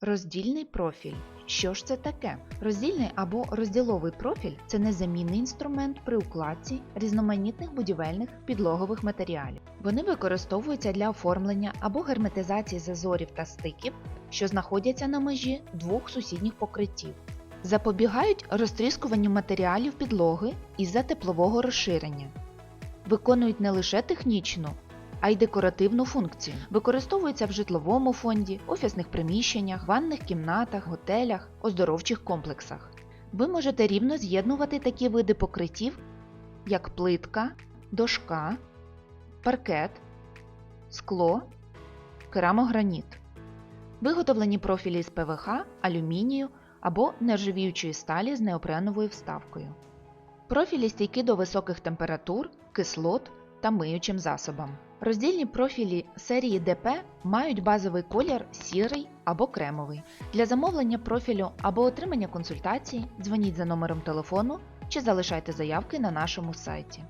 Роздільний профіль. Що ж це таке? Роздільний або розділовий профіль це незамінний інструмент при укладці різноманітних будівельних підлогових матеріалів. Вони використовуються для оформлення або герметизації зазорів та стиків, що знаходяться на межі двох сусідніх покриттів. Запобігають розтріскуванню матеріалів підлоги із-за теплового розширення. Виконують не лише технічну, а й декоративну функцію. Використовується в житловому фонді, офісних приміщеннях, ванних кімнатах, готелях, оздоровчих комплексах. Ви можете рівно з'єднувати такі види покриттів, як плитка, дошка, паркет, скло, керамограніт. Виготовлені профілі з ПВХ, алюмінію або нержавіючої сталі з неопреновою вставкою. Профілі стійкі до високих температур, кислот та миючим засобам. Роздільні профілі серії ДП мають базовий колір сірий або кремовий. Для замовлення профілю або отримання консультації дзвоніть за номером телефону чи залишайте заявки на нашому сайті.